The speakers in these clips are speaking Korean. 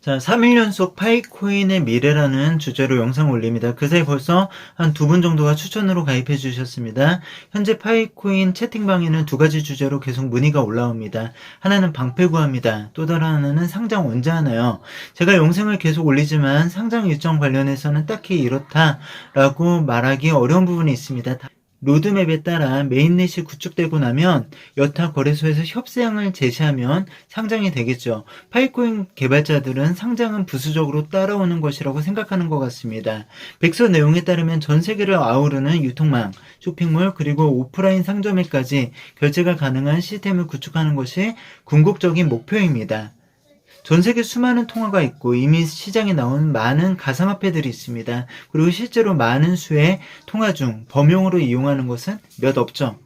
자, 3일 연속 파이코인의 미래라는 주제로 영상 올립니다. 그 사이 벌써 한 두 분 정도가 추천으로 가입해 주셨습니다. 현재 파이코인 채팅방에는 두 가지 주제로 계속 문의가 올라옵니다. 하나는 방패 구합니다. 또 다른 하나는 상장 언제 하나요? 제가 영상을 계속 올리지만 상장 일정 관련해서는 딱히 이렇다라고 말하기 어려운 부분이 있습니다. 로드맵에 따라 메인넷이 구축되고 나면 여타 거래소에서 협상을 제시하면 상장이 되겠죠. 파이코인 개발자들은 상장은 부수적으로 따라오는 것이라고 생각하는 것 같습니다. 백서 내용에 따르면 전 세계를 아우르는 유통망, 쇼핑몰 그리고 오프라인 상점에까지 결제가 가능한 시스템을 구축하는 것이 궁극적인 목표입니다. 전 세계 수많은 통화가 있고 이미 시장에 나온 많은 가상화폐들이 있습니다. 그리고 실제로 많은 수의 통화 중 범용으로 이용하는 것은 몇 없죠.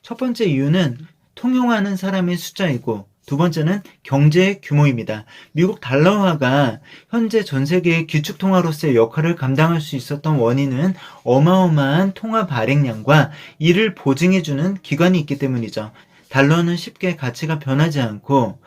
첫 번째 이유는 통용하는 사람의 숫자이고 두 번째는 경제의 규모입니다. 미국 달러화가 현재 전 세계의 기축 통화로서의 역할을 감당할 수 있었던 원인은 어마어마한 통화 발행량과 이를 보증해주는 기관이 있기 때문이죠. 달러는 쉽게 가치가 변하지 않고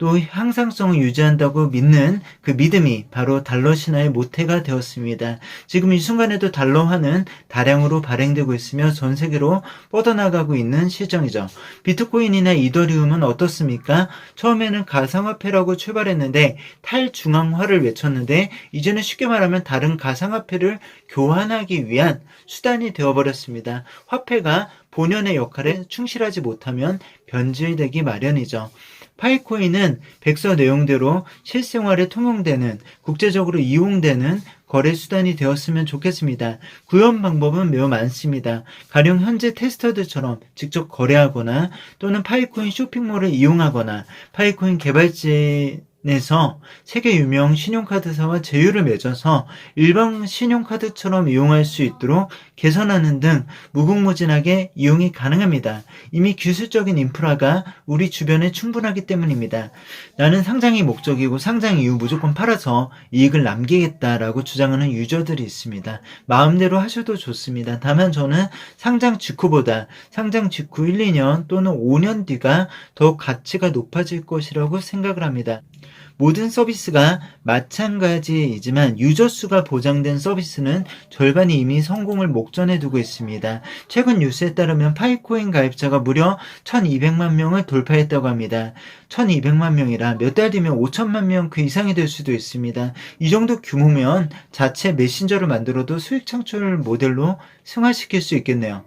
또 향상성을 유지한다고 믿는 그 믿음이 바로 달러 신화의 모태가 되었습니다. 지금 이 순간에도 달러화는 다량으로 발행되고 있으며 전 세계로 뻗어나가고 있는 시정이죠. 비트코인이나 이더리움은 어떻습니까? 처음에는 가상화폐라고 출발했는데 탈중앙화를 외쳤는데 이제는 쉽게 말하면 다른 가상화폐를 교환하기 위한 수단이 되어버렸습니다. 화폐가 본연의 역할에 충실하지 못하면 변질되기 마련이죠. 파이코인은 백서 내용대로 실생활에 통용되는 국제적으로 이용되는 거래 수단이 되었으면 좋겠습니다. 구현 방법은 매우 많습니다. 가령 현재 테스터들처럼 직접 거래하거나 또는 파이코인 쇼핑몰을 이용하거나 파이코인 개발지 내서 세계 유명 신용카드사와 제휴를 맺어서 일반 신용카드처럼 이용할 수 있도록 개선하는 등 무궁무진하게 이용이 가능합니다. 이미 기술적인 인프라가 우리 주변에 충분하기 때문입니다. 나는 상장이 목적이고 상장 이후 무조건 팔아서 이익을 남기겠다라고 주장하는 유저들이 있습니다. 마음대로 하셔도 좋습니다. 다만 저는 상장 직후보다 상장 직후 1, 2년 또는 5년 뒤가 더욱 가치가 높아질 것이라고 생각을 합니다. 모든 서비스가 마찬가지이지만 유저 수가 보장된 서비스는 절반이 이미 성공을 목전에 두고 있습니다. 최근 뉴스에 따르면 파이코인 가입자가 무려 1200만 명을 돌파했다고 합니다. 1200만 명이라 몇 달 뒤면 5천만 명 그 이상이 될 수도 있습니다. 이 정도 규모면 자체 메신저를 만들어도 수익 창출 모델로 승화시킬 수 있겠네요.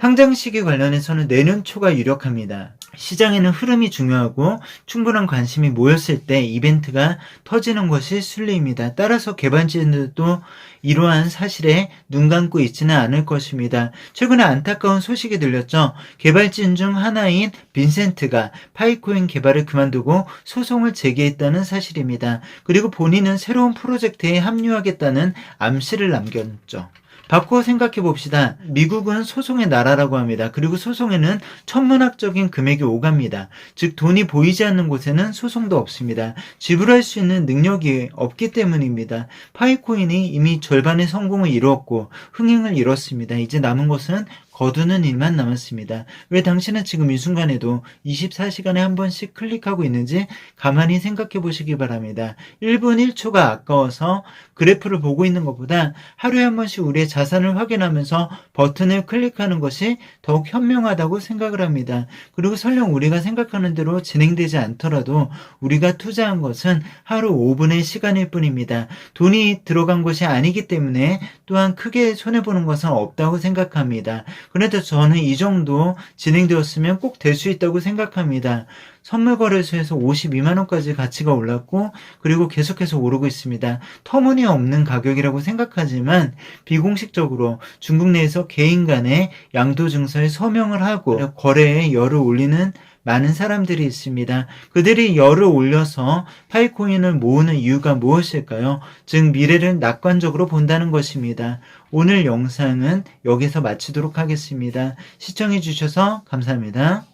상장 시기 관련해서는 내년 초가 유력합니다. 시장에는 흐름이 중요하고 충분한 관심이 모였을 때 이벤트가 터지는 것이 순리입니다. 따라서 개발진들도 이러한 사실에 눈 감고 있지는 않을 것입니다. 최근에 안타까운 소식이 들렸죠. 개발진 중 하나인 빈센트가 파이코인 개발을 그만두고 소송을 제기했다는 사실입니다. 그리고 본인은 새로운 프로젝트에 합류하겠다는 암시를 남겼죠. 바꿔 생각해 봅시다. 미국은 소송의 나라라고 합니다. 그리고 소송에는 천문학적인 금액이 오갑니다. 즉 돈이 보이지 않는 곳에는 소송도 없습니다. 지불할 수 있는 능력이 없기 때문입니다. 파이코인이 이미 절반의 성공을 이루었고 흥행을 이뤘습니다. 이제 남은 것은 거두는 일만 남았습니다. 왜 당신은 지금 이 순간에도 24시간에 한 번씩 클릭하고 있는지 가만히 생각해 보시기 바랍니다. 1분 1초가 아까워서 그래프를 보고 있는 것보다 하루에 한 번씩 우리의 자산을 확인하면서 버튼을 클릭하는 것이 더욱 현명하다고 생각을 합니다. 그리고 설령 우리가 생각하는 대로 진행되지 않더라도 우리가 투자한 것은 하루 5분의 시간일 뿐입니다. 돈이 들어간 것이 아니기 때문에 또한 크게 손해보는 것은 없다고 생각합니다. 그런데 저는 이 정도 진행되었으면 꼭 될 수 있다고 생각합니다. 선물 거래소에서 52만 원까지 가치가 올랐고 그리고 계속해서 오르고 있습니다. 터무니없는 가격이라고 생각하지만 비공식적으로 중국 내에서 개인 간의 양도 증서에 서명을 하고 거래에 열을 올리는 많은 사람들이 있습니다. 그들이 열을 올려서 파이코인을 모으는 이유가 무엇일까요? 즉 미래를 낙관적으로 본다는 것입니다. 오늘 영상은 여기서 마치도록 하겠습니다. 시청해 주셔서 감사합니다.